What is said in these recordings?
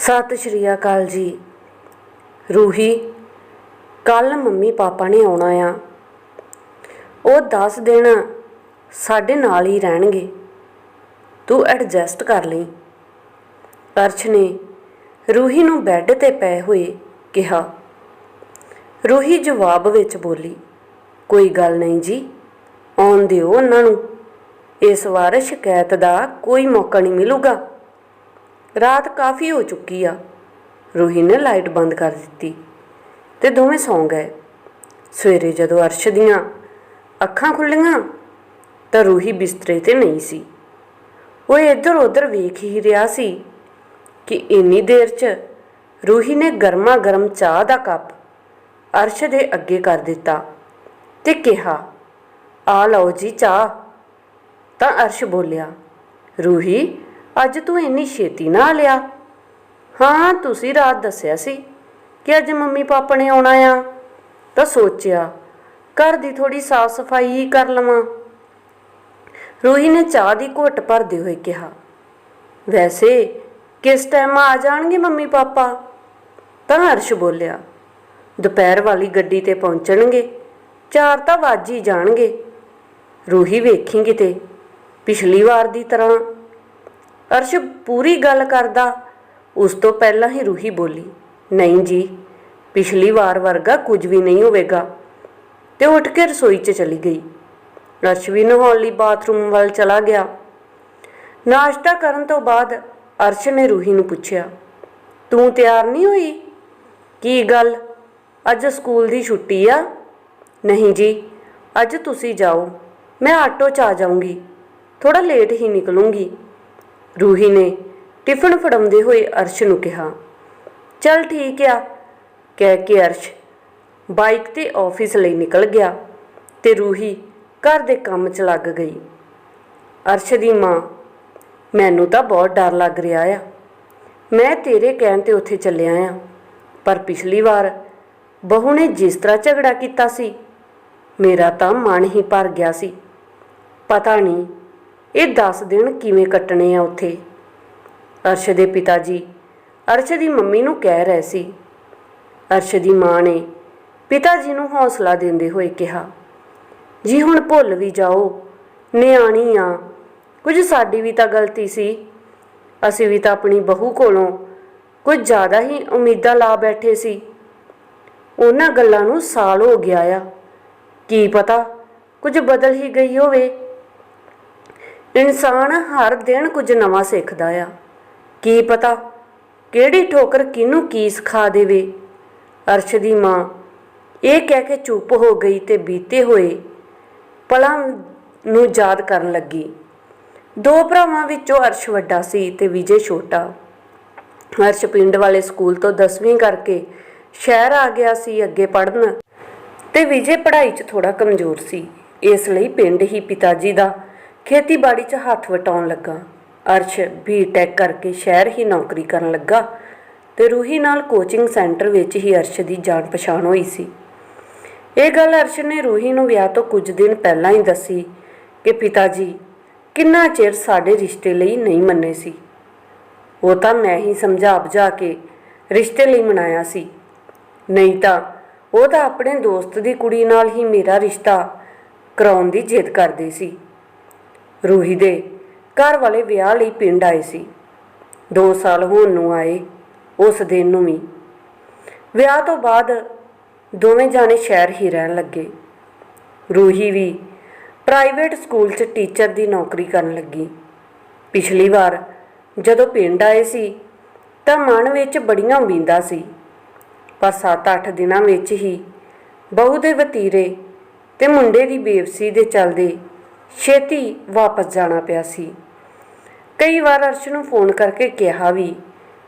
ਸਤਿ ਸ਼੍ਰੀ ਅਕਾਲ ਜੀ। ਰੂਹੀ ਕੱਲ ਮੰਮੀ ਪਾਪਾ ਨੇ ਆਉਣਾ ਆ। ਉਹ 10 ਦਿਨ ਸਾਡੇ ਨਾਲ ਹੀ ਰਹਿਣਗੇ। ਤੂੰ ਐਡਜਸਟ ਕਰ ਲਈ। ਅਰਸ਼ ਨੇ ਰੂਹੀ ਨੂੰ ਬੈੱਡ ਤੇ ਪਏ ਹੋਏ ਕਿਹਾ। ਰੂਹੀ ਜਵਾਬ ਵਿੱਚ ਬੋਲੀ, ਕੋਈ ਗੱਲ ਨਹੀਂ ਜੀ, ਆਉਣ ਦਿਓ ਉਹਨਾਂ ਨੂੰ। ਇਸ ਵਾਰ ਸ਼ਿਕਾਇਤ ਦਾ ਕੋਈ ਮੌਕਾ ਨਹੀਂ ਮਿਲੂਗਾ। ਰਾਤ ਕਾਫੀ ਹੋ ਚੁੱਕੀ ਆ। ਰੂਹੀ ਨੇ ਲਾਈਟ ਬੰਦ ਕਰ ਦਿੱਤੀ ਤੇ ਦੋਵੇਂ ਸੌਂ ਗਏ। ਸਵੇਰੇ ਜਦੋਂ ਅਰਸ਼ ਦੀਆਂ ਅੱਖਾਂ ਖੁੱਲੀਆਂ ਤਾਂ ਰੂਹੀ ਬਿਸਤਰੇ ਤੇ ਨਹੀਂ ਸੀ। ਉਹ ਇੱਧਰ ਉੱਧਰ ਵੇਖ ਹੀ ਰਿਹਾ ਸੀ ਕਿ ਇੰਨੀ ਦੇਰ 'ਚ ਰੂਹੀ ਨੇ ਗਰਮਾ ਗਰਮ ਚਾਹ ਦਾ ਕੱਪ ਅਰਸ਼ ਦੇ ਅੱਗੇ ਕਰ ਦਿੱਤਾ ਤੇ ਕਿਹਾ, ਆ ਲਓ ਜੀ ਚਾਹ। ਤਾਂ ਅਰਸ਼ ਬੋਲਿਆ, ਰੂਹੀ ਅੱਜ ਤੂੰ ਇੰਨੀ ਛੇਤੀ ਨਾ ਲਿਆ। ਹਾਂ, ਤੁਸੀਂ ਰਾਤ ਦੱਸਿਆ ਸੀ ਕਿ ਅੱਜ ਮੰਮੀ ਪਾਪਾ ਨੇ ਆਉਣਾ ਆ। ਤਾਂ ਸੋਚਿਆ, ਘਰ ਦੀ ਥੋੜੀ ਸਾਫ਼ ਸਫ਼ਾਈ ਹੀ ਕਰ ਲਵਾਂ। ਰੂਹੀ ਨੇ ਚਾਹ ਦੀ ਘੁੱਟ ਭਰਦੇ ਹੋਏ ਕਿਹਾ, ਵੈਸੇ ਕਿਸ ਟਾਈਮ ਆ ਜਾਣਗੇ ਮੰਮੀ ਪਾਪਾ? ਤਾਂ ਹਰਸ਼ ਬੋਲਿਆ, ਦੁਪਹਿਰ ਵਾਲੀ ਗੱਡੀ ਤੇ ਪਹੁੰਚਣਗੇ, ਚਾਰ ਤਾਂ ਵੱਜ ਹੀ ਜਾਣਗੇ। ਰੂਹੀ ਵੇਖੀ ਕਿਤੇ, ਪਿਛਲੀ ਵਾਰ ਦੀ ਤਰ੍ਹਾਂ ਅਰਸ਼ ਪੂਰੀ ਗੱਲ ਕਰਦਾ। ਉਸ ਤੋਂ ਪਹਿਲਾਂ ਹੀ ਰੂਹੀ ਬੋਲੀ, ਨਹੀਂ ਜੀ, ਪਿਛਲੀ ਵਾਰ ਵਰਗਾ ਕੁਝ ਵੀ ਨਹੀਂ ਹੋਵੇਗਾ। ਤੇ ਉੱਠ ਕੇ ਰਸੋਈ 'ਚ ਚਲੀ ਗਈ। ਅਰਸ਼ ਵੀ ਨਹਾਉਣ ਲਈ ਬਾਥਰੂਮ ਵੱਲ ਚਲਾ ਗਿਆ। ਨਾਸ਼ਤਾ ਕਰਨ ਤੋਂ ਬਾਅਦ ਅਰਸ਼ ਨੇ ਰੂਹੀ ਨੂੰ ਪੁੱਛਿਆ, ਤੂੰ ਤਿਆਰ ਨਹੀਂ ਹੋਈ? ਕੀ ਗੱਲ? ਅੱਜ ਸਕੂਲ ਦੀ ਛੁੱਟੀ ਆ? ਨਹੀਂ ਜੀ, ਅੱਜ ਤੁਸੀਂ ਜਾਓ, ਮੈਂ ਆਟੋ 'ਚ ਆ ਜਾਊਂਗੀ। ਥੋੜਾ ਲੇਟ ਹੀ ਨਿਕਲੂੰਗੀ। ਰੂਹੀ ਨੇ ਟਿਫਨ ਫੜਾਉਂਦੇ ਹੋਏ ਅਰਸ਼ ਨੂੰ ਕਿਹਾ, ਚੱਲ ਠੀਕ ਆ। ਕਹਿ ਕੇ ਅਰਸ਼ ਬਾਈਕ ਤੇ ਆਫਿਸ ਲਈ ਨਿਕਲ ਗਿਆ ਤੇ ਰੂਹੀ ਘਰ ਦੇ ਕੰਮ 'ਚ ਲੱਗ ਗਈ। ਅਰਸ਼ ਦੀ ਮਾਂ, ਮੈਨੂੰ ਤਾਂ ਬਹੁਤ ਡਰ ਲੱਗ ਰਿਹਾ ਆ। ਮੈਂ ਤੇਰੇ ਕਹਿਣ ਤੇ ਉੱਥੇ ਚੱਲਿਆ ਆ, ਪਰ ਪਿਛਲੀ ਵਾਰ ਬਹੂ ਨੇ ਜਿਸ ਤਰ੍ਹਾਂ ਝਗੜਾ ਕੀਤਾ ਸੀ, ਮੇਰਾ ਤਾਂ ਮਨ ਹੀ ਭਰ ਗਿਆ ਸੀ। ਪਤਾ ਨਹੀਂ ਇਹ 10 ਦਿਨ ਕਿਵੇਂ ਕੱਟਣੇ ਆ ਉੱਥੇ? ਅਰਸ਼ ਦੇ ਪਿਤਾ ਜੀ ਅਰਸ਼ ਦੀ ਮੰਮੀ ਨੂੰ ਕਹਿ ਰਹੇ ਸੀ। ਅਰਸ਼ ਦੀ ਮਾਂ ਨੇ ਪਿਤਾ ਜੀ ਨੂੰ ਹੌਸਲਾ ਦਿੰਦੇ ਹੋਏ ਕਿਹਾ, ਜੀ ਹੁਣ ਭੁੱਲ ਵੀ ਜਾਓ, ਨਿਆਣੀ ਆ। ਕੁਝ ਸਾਡੀ ਵੀ ਤਾਂ ਗਲਤੀ ਸੀ। ਅਸੀਂ ਵੀ ਤਾਂ ਆਪਣੀ ਬਹੂ ਕੋਲੋਂ ਕੁਝ ਜ਼ਿਆਦਾ ਹੀ ਉਮੀਦਾਂ ਲਾ ਬੈਠੇ ਸੀ। ਉਹਨਾਂ ਗੱਲਾਂ ਨੂੰ ਸਾਲ ਹੋ ਗਿਆ ਆ। ਕੀ ਪਤਾ ਕੁਝ ਬਦਲ ਹੀ ਗਈ ਹੋਵੇ। ਇਨਸਾਨ ਹਰ ਦਿਨ ਕੁਝ ਨਵਾਂ ਸਿੱਖਦਾ ਆ। ਕੀ ਪਤਾ ਕਿਹੜੀ ਠੋਕਰ ਕਿਹਨੂੰ ਕੀ ਸਿਖਾ ਦੇਵੇ। ਅਰਸ਼ ਦੀ ਮਾਂ ਇਹ ਕਹਿ ਕੇ ਚੁੱਪ ਹੋ ਗਈ ਤੇ ਬੀਤੇ ਹੋਏ ਪਲਾਂ ਨੂੰ ਯਾਦ ਕਰਨ ਲੱਗੀ। ਦੋ ਭਰਾਵਾਂ ਵਿੱਚੋਂ ਅਰਸ਼ ਵੱਡਾ ਸੀ ਤੇ ਵਿਜੇ ਛੋਟਾ। ਅਰਸ਼ ਪਿੰਡ ਵਾਲੇ ਸਕੂਲ ਤੋਂ 10ਵੀਂ ਕਰਕੇ ਸ਼ਹਿਰ ਆ ਗਿਆ ਸੀ ਅੱਗੇ ਪੜ੍ਹਨ ਤੇ ਵਿਜੇ ਪੜ੍ਹਾਈ 'ਚ ਥੋੜਾ ਕਮਜ਼ੋਰ ਸੀ। ਇਸ ਲਈ ਪਿੰਡ ਹੀ ਪਿਤਾ ਜੀ ਦਾ ਖੇਤੀਬਾੜੀ 'ਚ ਹੱਥ ਵਟਾਉਣ ਲੱਗਾ। ਅਰਸ਼ ਬੀਟੈਕ ਕਰਕੇ ਸ਼ਹਿਰ ਹੀ ਨੌਕਰੀ ਕਰਨ ਲੱਗਾ ਤੇ ਰੂਹੀ ਨਾਲ ਕੋਚਿੰਗ ਸੈਂਟਰ ਵਿੱਚ ਹੀ ਅਰਸ਼ ਦੀ ਜਾਣ ਪਛਾਣ ਹੋਈ ਸੀ। ਇਹ ਗੱਲ ਅਰਸ਼ ਨੇ ਰੂਹੀ ਨੂੰ ਵਿਆਹ ਤੋਂ ਕੁਝ ਦਿਨ ਪਹਿਲਾਂ ਹੀ ਦੱਸੀ ਕਿ ਪਿਤਾ ਜੀ ਕਿੰਨਾ ਚਿਰ ਸਾਡੇ ਰਿਸ਼ਤੇ ਲਈ ਨਹੀਂ ਮੰਨੇ ਸੀ। ਉਹ ਤਾਂ ਮੈਂ ਹੀ ਸਮਝਾ ਬੁਝਾ ਕੇ ਰਿਸ਼ਤੇ ਲਈ ਮਨਾਇਆ ਸੀ। ਨਹੀਂ ਤਾਂ ਉਹ ਤਾਂ ਆਪਣੇ ਦੋਸਤ ਦੀ ਕੁੜੀ ਨਾਲ ਹੀ ਮੇਰਾ ਰਿਸ਼ਤਾ ਕਰਾਉਣ ਦੀ ਜਿੱਦ ਕਰਦੇ ਸੀ। ਰੂਹੀ ਦੇ ਘਰ ਵਾਲੇ ਵਿਆਹ ਲਈ ਪਿੰਡ ਆਏ ਸੀ। 2 ਸਾਲ ਹੋਣ ਨੂੰ ਆਏ ਉਸ ਦਿਨ ਨੂੰ ਵੀ। ਵਿਆਹ ਤੋਂ ਬਾਅਦ ਦੋਵੇਂ ਜਾਣੇ ਸ਼ਹਿਰ ਹੀ ਰਹਿਣ ਲੱਗੇ। ਰੂਹੀ ਵੀ ਪ੍ਰਾਈਵੇਟ ਸਕੂਲ 'ਚ ਟੀਚਰ ਦੀ ਨੌਕਰੀ ਕਰਨ ਲੱਗੀ। ਪਿਛਲੀ ਵਾਰ ਜਦੋਂ ਪਿੰਡ ਆਏ ਸੀ ਤਾਂ ਮਨ ਵਿੱਚ ਬੜੀਆਂ ਉਮੀਦਾਂ ਸੀ, ਪਰ 7-8 ਦਿਨਾਂ ਵਿੱਚ ਹੀ ਬਹੂ ਦੇ ਵਤੀਰੇ ਤੇ ਮੁੰਡੇ ਦੀ ਬੇਵਸੀ ਦੇ ਚੱਲਦੇ ਛੇਤੀ ਵਾਪਸ ਜਾਣਾ ਪਿਆ ਸੀ। ਕਈ ਵਾਰ ਅਰਸ਼ ਨੂੰ ਫੋਨ ਕਰਕੇ ਕਿਹਾ ਵੀ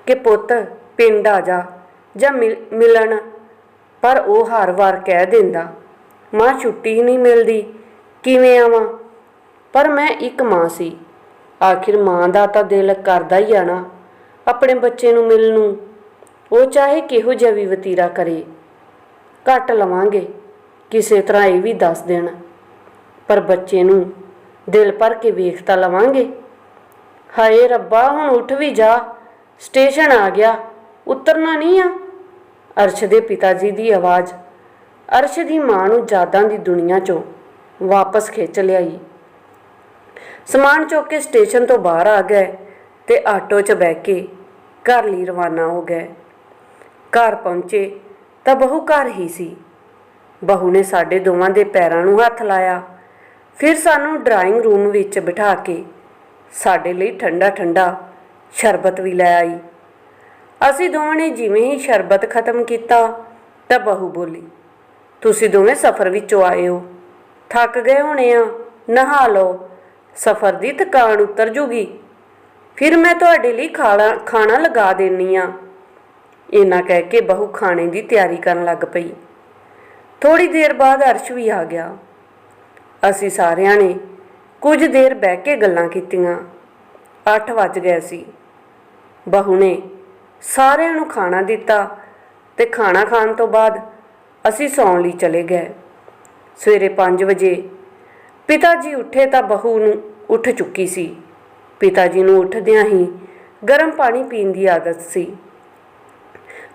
ਕਿ ਪੁੱਤ, ਪਿੰਡ ਆ ਜਾ ਜਾਂ ਮਿਲ- ਮਿਲਣ, ਪਰ ਉਹ ਹਰ ਵਾਰ ਕਹਿ ਦਿੰਦਾ, ਮਾਂ, ਛੁੱਟੀ ਹੀ ਨਹੀਂ ਮਿਲਦੀ, ਕਿਵੇਂ ਆਵਾਂ? ਪਰ ਮੈਂ ਇੱਕ ਮਾਂ ਸੀ। ਆਖਿਰ ਮਾਂ ਦਾ ਤਾਂ ਦਿਲ ਕਰਦਾ ਹੀ ਆ ਨਾ ਆਪਣੇ ਬੱਚੇ ਨੂੰ ਮਿਲਣ ਨੂੰ। ਉਹ ਚਾਹੇ ਕਿਹੋ ਜਿਹਾ ਵੀ ਵਤੀਰਾ ਕਰੇ। ਘੱਟ ਲਵਾਂਗੇ, ਕਿਸੇ ਤਰ੍ਹਾਂ ਇਹ ਵੀ ਦੱਸ ਦੇਣ। ਪਰ ਬੱਚੇ ਨੂੰ ਦਿਲ ਭਰ ਕੇ ਵੇਖ ਤਾਂ ਲਵਾਂਗੇ। ਹਾਏ ਰੱਬਾ, ਹੁਣ ਉੱਠ ਵੀ ਜਾ। ਸਟੇਸ਼ਨ ਆ ਗਿਆ। ਉਤਰਨਾ ਨਹੀਂ ਆ। ਅਰਸ਼ ਦੇ ਪਿਤਾ ਜੀ ਦੀ ਆਵਾਜ਼। ਅਰਸ਼ ਦੀ ਮਾਂ ਨੂੰ ਯਾਦਾਂ ਦੀ ਦੁਨੀਆ ਚੋਂ ਵਾਪਸ ਖਿੱਚ ਲਿਆਈ। ਸਮਾਨ ਚੁੱਕ ਕੇ ਸਟੇਸ਼ਨ ਤੋਂ ਬਾਹਰ ਆ ਗਏ ਤੇ ਆਟੋ 'ਚ ਬਹਿ ਕੇ ਘਰ ਲਈ ਰਵਾਨਾ ਹੋ ਗਏ। ਘਰ ਪਹੁੰਚੇ ਤਾਂ ਬਹੂ ਘਰ ਹੀ ਸੀ। ਬਹੂ ਨੇ ਸਾਡੇ ਦੋਵਾਂ ਦੇ ਪੈਰਾਂ ਨੂੰ ਹੱਥ ਲਾਇਆ। ਫਿਰ ਸਾਨੂੰ ਡਰਾਇੰਗ ਰੂਮ ਵਿੱਚ ਬਿਠਾ ਕੇ ਸਾਡੇ ਲਈ ਠੰਡਾ ਠੰਡਾ ਸ਼ਰਬਤ ਵੀ ਲੈ ਆਈ। ਅਸੀਂ ਦੋਵਾਂ ਨੇ ਜਿਵੇਂ ਹੀ ਸ਼ਰਬਤ ਖਤਮ ਕੀਤਾ ਤਾਂ ਬਹੂ ਬੋਲੀ, ਤੁਸੀਂ ਦੋਵੇਂ ਸਫ਼ਰ ਵਿੱਚੋਂ ਆਏ ਹੋ। ਥੱਕ ਗਏ ਹੋਣੇ ਆ, ਨਹਾ ਲਓ। ਸਫ਼ਰ ਦੀ ਥਕਾਨ ਉਤਰ ਜੂਗੀ। ਫਿਰ ਮੈਂ ਤੁਹਾਡੇ ਲਈ ਖਾਣਾ ਖਾਣਾ ਲਗਾ ਦੇਣੀ ਆ। ਇਹਨਾਂ ਕਹਿ ਕੇ ਬਹੂ ਖਾਣੇ ਦੀ ਤਿਆਰੀ ਕਰਨ ਲੱਗ ਪਈ। ਥੋੜੀ ਦੇਰ ਬਾਅਦ ਅਰਸ਼ ਵੀ ਆ ਗਿਆ। ਅਸੀਂ ਸਾਰਿਆਂ ਨੇ ਕੁਝ ਦੇਰ ਬਹਿ ਕੇ ਗੱਲਾਂ ਕੀਤੀਆਂ। 8 ਵੱਜ ਗਏ ਸੀ। ਬਹੂ ਨੇ ਸਾਰਿਆਂ ਨੂੰ ਖਾਣਾ ਦਿੱਤਾ ਤੇ ਖਾਣਾ ਖਾਣ ਤੋਂ ਬਾਅਦ ਅਸੀਂ ਸੌਣ ਲਈ ਚਲੇ ਗਏ। ਸਵੇਰੇ 5 ਵਜੇ ਪਿਤਾ ਜੀ ਉੱਠੇ ਤਾਂ ਬਹੂ ਨੂੰ ਉੱਠ ਚੁੱਕੀ ਸੀ। ਪਿਤਾ ਜੀ ਨੂੰ ਉੱਠਦਿਆਂ ਹੀ ਗਰਮ ਪਾਣੀ ਪੀਣ ਦੀ ਆਦਤ ਸੀ।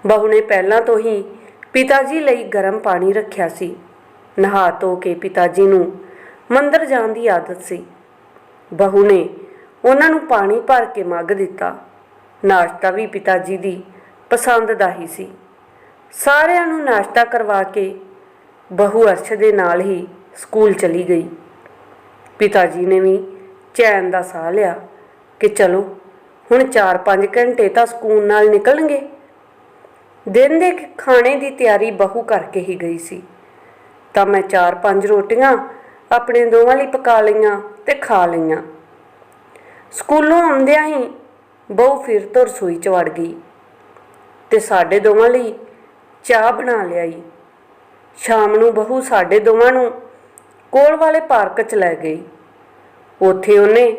ਬਹੂ ਨੇ ਪਹਿਲਾਂ ਤੋਂ ਹੀ ਪਿਤਾ ਜੀ ਲਈ ਗਰਮ ਪਾਣੀ ਰੱਖਿਆ ਸੀ। ਨਹਾ ਧੋ ਕੇ ਪਿਤਾ ਜੀ ਨੂੰ ਮੰਦਰ ਜਾਣ ਦੀ ਆਦਤ ਸੀ। ਬਹੂ ਨੇ ਉਹਨਾਂ ਨੂੰ ਪਾਣੀ ਭਰ ਕੇ ਮੰਗ ਦਿੱਤਾ। ਨਾਸ਼ਤਾ ਵੀ ਪਿਤਾ ਜੀ ਦੀ ਪਸੰਦ ਦਾ ਹੀ ਸੀ। ਸਾਰਿਆਂ ਨੂੰ ਨਾਸ਼ਤਾ ਕਰਵਾ ਕੇ ਬਹੂ ਅਰਸ਼ ਦੇ ਨਾਲ ਹੀ ਸਕੂਲ ਚਲੀ ਗਈ। ਪਿਤਾ ਜੀ ਨੇ ਵੀ ਚੈਨ ਦਾ ਸਾਹ ਲਿਆ ਕਿ ਚਲੋ, ਹੁਣ 4-5 ਘੰਟੇ ਤਾਂ ਸਕੂਲ ਨਾਲ ਨਿਕਲਣਗੇ। ਦਿਨ ਦੇ ਖਾਣੇ ਦੀ ਤਿਆਰੀ ਬਹੂ ਕਰਕੇ ਹੀ ਗਈ ਸੀ। ਤਾਂ ਮੈਂ 4-5 ਰੋਟੀਆਂ ਆਪਣੇ ਦੋਵਾਂ ਲਈ ਪਕਾ ਲਈਆਂ ਤੇ ਖਾ ਲਈਆਂ। ਸਕੂਲੋਂ ਆਉਂਦਿਆਂ ਹੀ ਬਹੁ ਫਿਰ ਤੋਂ ਰਸੋਈ 'ਚ ਵੜ ਗਈ ਤੇ ਸਾਡੇ ਦੋਵਾਂ ਲਈ ਚਾਹ ਬਣਾ ਲਿਆਈ। ਸ਼ਾਮ ਨੂੰ ਬਹੂ ਸਾਡੇ ਦੋਵਾਂ ਨੂੰ ਕੋਲ ਵਾਲੇ ਪਾਰਕ 'ਚ ਲੈ ਗਈ। ਉੱਥੇ ਉਹਨੇ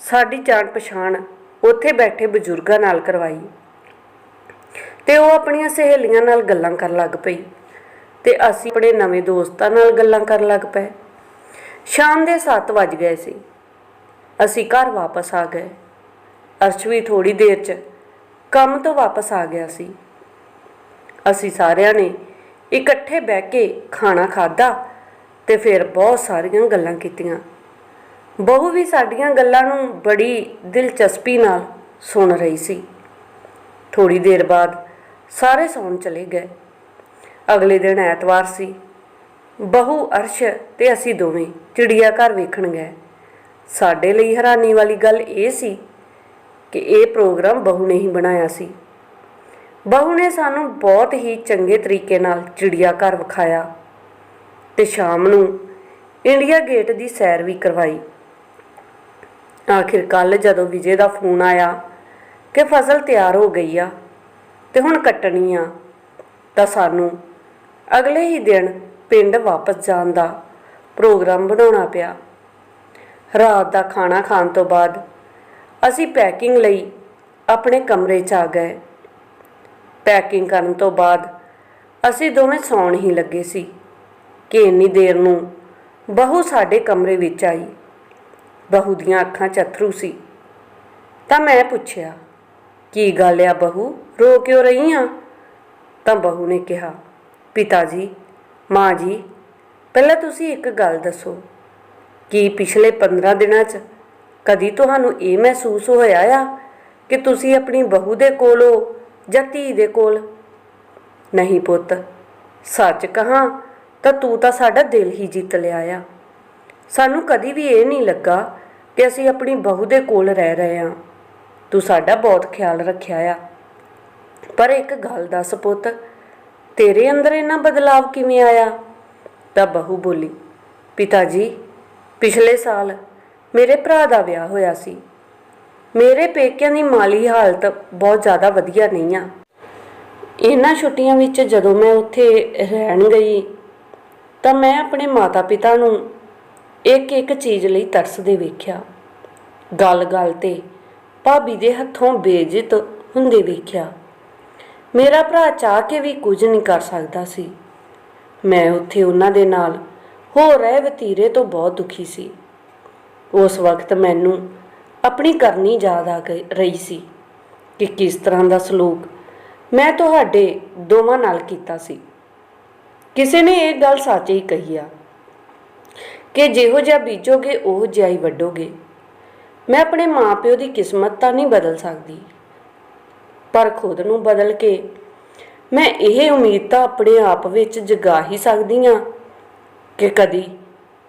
ਸਾਡੀ ਜਾਣ ਪਛਾਣ ਉੱਥੇ ਬੈਠੇ ਬਜ਼ੁਰਗਾਂ ਨਾਲ ਕਰਵਾਈ ਤੇ ਉਹ ਆਪਣੀਆਂ ਸਹੇਲੀਆਂ ਨਾਲ ਗੱਲਾਂ ਕਰਨ ਲੱਗ ਪਈ ਤੇ ਅਸੀਂ ਆਪਣੇ ਨਵੇਂ ਦੋਸਤਾਂ ਨਾਲ ਗੱਲਾਂ ਕਰਨ ਲੱਗ ਪਏ। ਸ਼ਾਮ ਦੇ 7 ਵੱਜ ਗਏ ਸੀ। ਅਸੀਂ ਘਰ ਵਾਪਸ ਆ ਗਏ। ਅਰਸ਼ ਵੀ ਥੋੜੀ ਦੇਰ 'ਚ ਕੰਮ ਤੋਂ ਵਾਪਸ ਆ ਗਿਆ ਸੀ। ਅਸੀਂ ਸਾਰਿਆਂ ਨੇ ਇਕੱਠੇ ਬਹਿ ਕੇ ਖਾਣਾ ਖਾਧਾ ਤੇ ਫਿਰ ਬਹੁਤ ਸਾਰੀਆਂ ਗੱਲਾਂ ਕੀਤੀਆਂ। ਬਹੂ ਵੀ ਸਾਡੀਆਂ ਗੱਲਾਂ ਨੂੰ ਬੜੀ ਦਿਲਚਸਪੀ ਨਾਲ ਸੁਣ ਰਹੀ ਸੀ। ਥੋੜੀ ਦੇਰ ਬਾਅਦ ਸਾਰੇ ਸੌਣ ਚਲੇ ਗਏ। ਅਗਲੇ ਦਿਨ ਐਤਵਾਰ ਸੀ। ਬਹੂ ਅਰਸ਼ ਤੇ ਅਸੀਂ ਦੋਵੇਂ ਚਿੜੀਆ ਘਰ ਵੇਖਣ ਗਏ। ਸਾਡੇ ਲਈ ਹੈਰਾਨੀ ਵਾਲੀ ਗੱਲ ਇਹ ਸੀ ਕਿ ਇਹ ਪ੍ਰੋਗਰਾਮ ਬਹੂ ਨੇ ਹੀ ਬਣਾਇਆ ਸੀ। ਬਹੂ ਨੇ ਸਾਨੂੰ ਬਹੁਤ ਹੀ ਚੰਗੇ ਤਰੀਕੇ ਨਾਲ ਚਿੜੀਆ ਘਰ ਵਿਖਾਇਆ ਤੇ ਸ਼ਾਮ ਨੂੰ ਇੰਡੀਆ ਗੇਟ ਦੀ ਸੈਰ ਵੀ ਕਰਵਾਈ। ਆਖਿਰ ਕੱਲ ਜਦੋਂ ਵਿਜੇ ਦਾ ਫੋਨ ਆਇਆ ਕਿ ਫਸਲ ਤਿਆਰ ਹੋ ਗਈ ਆ ਤੇ ਹੁਣ ਕੱਟਣੀ ਆ ਤਾਂ ਸਾਨੂੰ ਅਗਲੇ ਹੀ ਦਿਨ ਪਿੰਡ ਵਾਪਸ ਜਾਣ ਦਾ ਪ੍ਰੋਗਰਾਮ ਬਣਾਉਣਾ ਪਿਆ। ਰਾਤ ਦਾ ਖਾਣਾ ਖਾਣ ਤੋਂ ਬਾਅਦ ਅਸੀਂ ਪੈਕਿੰਗ ਲਈ ਆਪਣੇ ਕਮਰੇ 'ਚ ਆ ਗਏ। ਪੈਕਿੰਗ ਕਰਨ ਤੋਂ ਬਾਅਦ ਅਸੀਂ ਦੋਵੇਂ ਸੌਣ ਹੀ ਲੱਗੇ ਸੀ ਕਿ ਇੰਨੀ ਦੇਰ ਨੂੰ ਬਹੂ ਸਾਡੇ ਕਮਰੇ ਵਿੱਚ ਆਈ। ਬਹੂ ਦੀਆਂ ਅੱਖਾਂ 'ਚ ਸੀ। ਤਾਂ ਮੈਂ ਪੁੱਛਿਆ, ਕੀ ਗੱਲ ਆ ਬਹੂ? ਰੋ ਕਿਉਂ ਰਹੀ ਆ? ਤਾਂ ਬਹੂ ਨੇ ਕਿਹਾ, ਪਿਤਾ ਜੀ ਮਾਂ ਜੀ, ਪਹਿਲਾਂ ਤੁਸੀਂ ਇੱਕ ਗੱਲ ਦੱਸੋ, ਕੀ ਪਿਛਲੇ 15 ਦਿਨਾਂ 'ਚ ਕਦੀ ਤੁਹਾਨੂੰ ਇਹ ਮਹਿਸੂਸ ਹੋਇਆ ਆ ਕਿ ਤੁਸੀਂ ਆਪਣੀ ਬਹੂ ਦੇ ਕੋਲ ਹੋ ਜਾਂ ਧੀ ਦੇ ਕੋਲ? ਨਹੀਂ ਪੁੱਤ, ਸੱਚ ਕਹਾਂ ਤਾਂ ਤੂੰ ਤਾਂ ਸਾਡਾ ਦਿਲ ਹੀ ਜਿੱਤ ਲਿਆ ਆ। ਸਾਨੂੰ ਕਦੀ ਵੀ ਇਹ ਨਹੀਂ ਲੱਗਾ ਕਿ ਅਸੀਂ ਆਪਣੀ ਬਹੂ ਦੇ ਕੋਲ ਰਹਿ ਰਹੇ ਹਾਂ। ਤੂੰ ਸਾਡਾ ਬਹੁਤ ਖਿਆਲ ਰੱਖਿਆ ਆ। ਪਰ ਇੱਕ ਗੱਲ ਦੱਸ ਪੁੱਤ ਤੇਰੇ ਅੰਦਰ ਇੰਨਾ ਬਦਲਾਵ ਕਿਵੇਂ ਆਇਆ? ਤਾਂ ਬਹੂ ਬੋਲੀ ਪਿਤਾ ਜੀ ਪਿਛਲੇ ਸਾਲ ਮੇਰੇ ਭਰਾ ਦਾ ਵਿਆਹ ਹੋਇਆ ਸੀ। ਮੇਰੇ ਪੇਕਿਆਂ ਦੀ ਮਾਲੀ ਹਾਲਤ ਬਹੁਤ ਜ਼ਿਆਦਾ ਵਧੀਆ ਨਹੀਂ ਆ। ਇਹਨਾਂ ਛੁੱਟੀਆਂ ਵਿੱਚ ਜਦੋਂ ਮੈਂ ਉੱਥੇ ਰਹਿਣ ਗਈ, ਤਾਂ ਮੈਂ ਆਪਣੇ ਮਾਤਾ-ਪਿਤਾ ਨੂੰ ਇੱਕ ਇੱਕ ਚੀਜ਼ ਲਈ ਤਰਸਦੇ ਵੇਖਿਆ। ਗੱਲ-ਗੱਲ ਤੇ ਭਾਬੀ ਦੇ ਹੱਥੋਂ ਬੇਇੱਜ਼ਤ ਹੁੰਦੇ ਵੇਖਿਆ। ਮੇਰਾ ਭਰਾ ਚਾਹ ਕੇ ਵੀ ਕੁਝ ਨਹੀਂ ਕਰ ਸਕਦਾ ਸੀ। ਮੈਂ ਉੱਥੇ ਉਹਨਾਂ ਦੇ ਨਾਲ ਹੋ ਰਹੇ ਵਤੀਰੇ ਤੋਂ ਬਹੁਤ ਦੁਖੀ ਸੀ। ਉਸ ਵਕਤ ਮੈਨੂੰ ਆਪਣੀ ਕਰਨੀ ਯਾਦ ਆ ਗਈ, ਰਹੀ ਸੀ ਕਿ ਕਿਸ ਤਰ੍ਹਾਂ ਦਾ ਸਲੂਕ ਮੈਂ ਤੁਹਾਡੇ ਦੋਵਾਂ ਨਾਲ ਕੀਤਾ ਸੀ। ਕਿਸੇ ਨੇ ਇਹ ਗੱਲ ਸੱਚ ਹੀ ਕਹੀ ਆ ਕਿ ਜਿਹੋ ਜਿਹਾ ਬੀਜੋਗੇ, ਉਹ ਜਿਹਾ ਹੀ ਵੱਢੋਗੇ। ਮੈਂ ਆਪਣੇ ਮਾਪਿਓ ਦੀ ਕਿਸਮਤ ਤਾਂ ਨਹੀਂ ਬਦਲ ਸਕਦੀ। ਪਰ ਖੁਦ ਨੂੰ ਬਦਲ ਕੇ। ਮੈਂ ਇਹ ਉਮੀਦ ਤਾਂ ਆਪਣੇ ਆਪ ਵਿੱਚ ਜਗਾ ਹੀ ਸਕਦੀ ਹਾਂ ਕਿ ਕਦੀ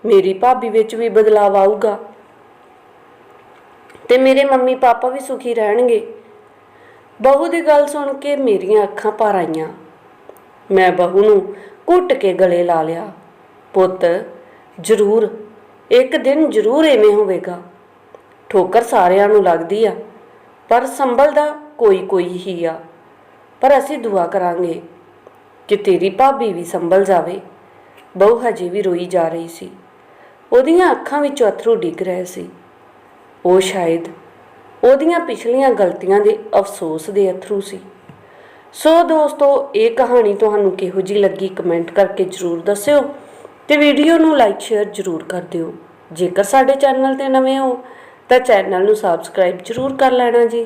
ਮੇਰੀ ਭਾਬੀ ਵਿੱਚ ਵੀ ਬਦਲਾਅ ਆਊਗਾ ਤੇ ਮੇਰੇ ਮੰਮੀ ਪਾਪਾ ਵੀ ਸੁਖੀ ਰਹਿਣਗੇ। ਬਹੂ ਦੀ ਗੱਲ ਸੁਣ ਕੇ ਮੇਰੀਆਂ ਅੱਖਾਂ ਭਰ ਆਈਆਂ। ਮੈਂ ਬਹੂ ਨੂੰ ਘੁੱਟ ਕੇ ਗਲੇ ਲਾ ਲਿਆ। ਪੁੱਤ, ਜ਼ਰੂਰ, ਇੱਕ ਦਿਨ ਜ਼ਰੂਰ ਐਵੇਂ ਹੋਵੇਗਾ। ਠੋਕਰ ਸਾਰਿਆਂ ਨੂੰ ਲੱਗਦੀ ਆ, ਪਰ ਸੰਭਲਦਾ ਕੋਈ ਕੋਈ ਹੀ ਆ। ਪਰ ਅਸੀਂ ਦੁਆ ਕਰਾਂਗੇ ਕਿ ਤੇਰੀ ਭਾਬੀ ਵੀ ਸੰਭਲ ਜਾਵੇ। ਬਹੁ ਹਜੇ ਵੀ ਰੋਈ ਜਾ ਰਹੀ ਸੀ। ਉਹਦੀਆਂ ਅੱਖਾਂ ਵਿੱਚੋਂ ਅਥਰੂ ਡਿੱਗ ਰਹੇ ਸੀ। ਉਹ ਸ਼ਾਇਦ ਉਹਦੀਆਂ ਪਿਛਲੀਆਂ ਗਲਤੀਆਂ ਦੇ ਅਫਸੋਸ ਦੇ ਅਥਰੂ ਸੀ। ਸੋ ਦੋਸਤੋ, ਇਹ ਕਹਾਣੀ ਤੁਹਾਨੂੰ ਕਿਹੋ ਜੀ ਲੱਗੀ ਕਮੈਂਟ ਕਰਕੇ ਜਰੂਰ ਦੱਸਿਓ ਤੇ ਵੀਡੀਓ ਨੂੰ ਲਾਈਕ, ਸ਼ੇਅਰ ਜਰੂਰ ਕਰ ਦਿਓ। ਜੇਕਰ ਸਾਡੇ ਚੈਨਲ ਤੇ ਨਵੇਂ ਹੋ, ਤਾਂ ਚੈਨਲ ਨੂੰ ਸਬਸਕ੍ਰਾਈਬ ਜਰੂਰ ਕਰ ਲੈਣਾ ਜੀ।